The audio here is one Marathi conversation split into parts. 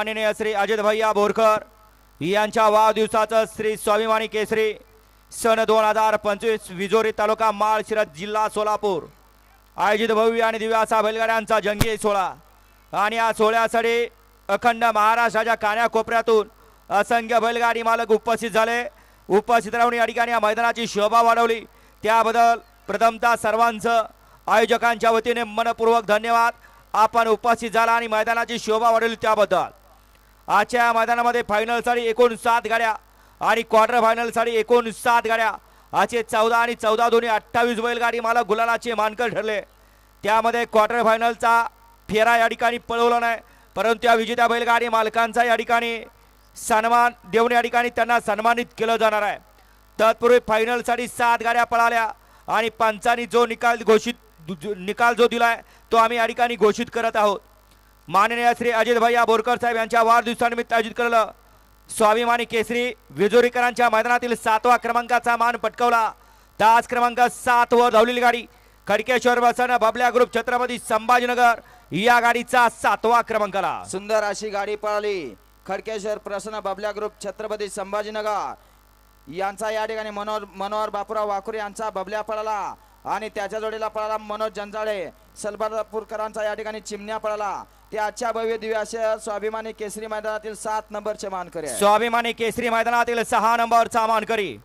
माननीय श्री अजित भैया बोरकर यांच्या वाढदिवसाचं श्री स्वाभिमानी केसरी सन दोन हजार पंचवीस विजोरी तालुका माळशिरस जिल्हा सोलापूर. आयोजित भव्य आणि दिव्यासा बैलगाड्यांचा जंगी सोहळा. आणि या सोहळ्यासाठी अखंड महाराष्ट्राच्या कान्याकोपऱ्यातून असंख्य बैलगाडी मालक उपस्थित झाले. उपस्थित राहून या ठिकाणी या मैदानाची शोभा वाढवली. त्याबद्दल प्रथमतः सर्वांचं आयोजकांच्या वतीने मनपूर्वक धन्यवाद. आपण उपस्थित झाला आणि मैदानाची शोभा वाढवली त्याबद्दल. आजच्या मैदानामध्ये फायनलसाठी एकूण सात गाड्या आणि क्वार्टर फायनलसाठी एकूण सात गाड्या. आजचे चौदा आणि चौदा दोन्ही अठ्ठावीस बैलगाडी मला गुलालाचे मानकर ठरले. त्यामध्ये क्वार्टर फायनलचा फेरा या ठिकाणी पळवला नाही. परंतु या विजेत्या बैलगाडी मालकांचा या ठिकाणी सन्मान देऊन या ठिकाणी त्यांना सन्मानित केलं जाणार आहे. तत्पूर्वी फायनलसाठी सात गाड्या पळाल्या आणि पंचांनी जो निकाल घोषित निकाल जो दिला आहे तो आम्ही या ठिकाणी घोषित करत आहोत. माननीय श्री अजित भैया बोरकर साहेब यांच्या वाढदिवसानिमित्त आयोजित केलेलं स्वाभिमानी केसरी विजोरीकरांच्या मैदानातील सातवा क्रमांकाचा मान पटकवला. तास क्रमांक सात वर धावलेली गाडी खडकेश्वर बसन बबल्या ग्रुप छत्रपती संभाजीनगर या गाडीचा सातवा क्रमांकाला. सुंदर अशी गाडी पळाली. खडकेश्वर प्रसन्न बबल्या ग्रुप छत्रपती संभाजीनगर. यांचा या ठिकाणी मनोहर मनोहर बापूराव वाकुरे यांचा बबल्या पळाला आणि त्याच्या जोडीला पळाला मनोज जंजाळे. सलबारपूरकरांचा या ठिकाणी चिमण्या पळाला. ते आजच्या भव्य दिव्य अशा स्वाभिमानी केसरी मैदानातील सात नंबरचे मानकरी आहे. स्वाभिमानी केसरी मैदानातील सहा नंबरचा मानकरी.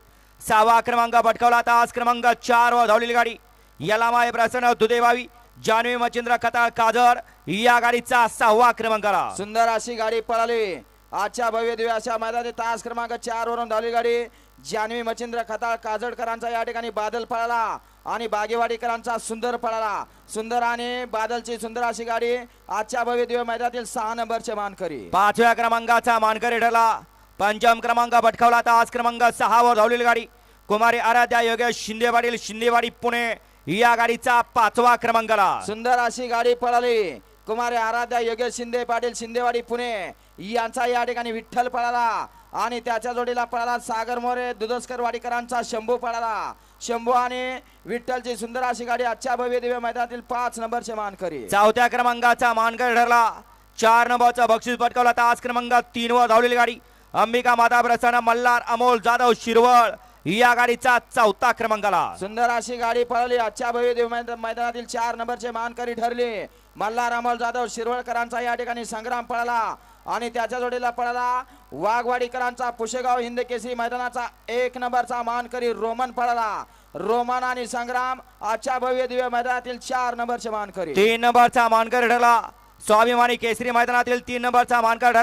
सहावा क्रमांक पटकावला तास क्रमांक चार वर धावलेली गाडी. यलामाय प्रसन्न दुदेवावी जान्हवी मचिंद्र कथा काजर या गाडीचा सहावा क्रमांकाला. सुंदर अशी गाडी पळाली. आजच्या भव्य दिव्य अशा मैदानात तास क्रमांक चार वरून धावली गाडी. जान्हवी मच्छिंद्र खताळ काजडकरांचा या ठिकाणी बादल पळाला. आणि बागेवाडीकरांचा सुंदर पळाला. सुंदर आणि बादलची सुंदर अशी गाडी आजच्या भव्य दिव्य मैदानातील सहा नंबरचे मानकरी. पाचव्या क्रमांकाचा मानकरी ठरला. पंचम क्रमांक पटकावला तास क्रमांक सहा वर धावलेली गाडी. कुमारी आराध्या योगेश शिंदे पाटील शिंदेवाडी पुणे. या गाडीचा पाचवा क्रमांकाला. सुंदर अशी गाडी पळाली. कुमारी आराध्या योगेश शिंदे पाटील शिंदेवाडी पुणे. यांचा या ठिकाणी विठ्ठल पळाला आणि त्याच्या जोडीला पळाला सागर मोरे दुधस्कर वाडीकरांचा शंभू पळाला. शंभू आणि विठ्ठलची सुंदर अशी गाडी आजच्या भव्य दिव्य मैदानातील पाच नंबरचे मानकरी. चौथ्या क्रमांकाचा मानकर ठरला. चार नंबरचा बक्षीस पटकावला. तास क्रमांक तीन वर धावलेली गाडी. अंबिका माता प्रसन्न मल्हार अमोल जाधव शिरवळ. या गाडीचा चौथा क्रमांकाला सुंदर अशी गाडी पळाली आजच्या भव्य मैदा- मैदानातील चार नंबरचे मानकरी ठरले. मल्हार अमोल जाधव शिरवळकरांचा या ठिकाणी संग्राम पळाला आणि त्याच्या जोडीला पळाला वाघवाडीकरांचा पुशेगाव हिंद केसरी मैदानाचा एक नंबरचा मानकरी रोमन पळाला. रोमन आणि संग्राम आजच्या भव्य दिव्य मैदानातील चार नंबरचे मानकरी. तीन नंबरचा मानकरी ठरला. स्वाभिमानी केसरी मैदानातील तीन नंबरचा मानकर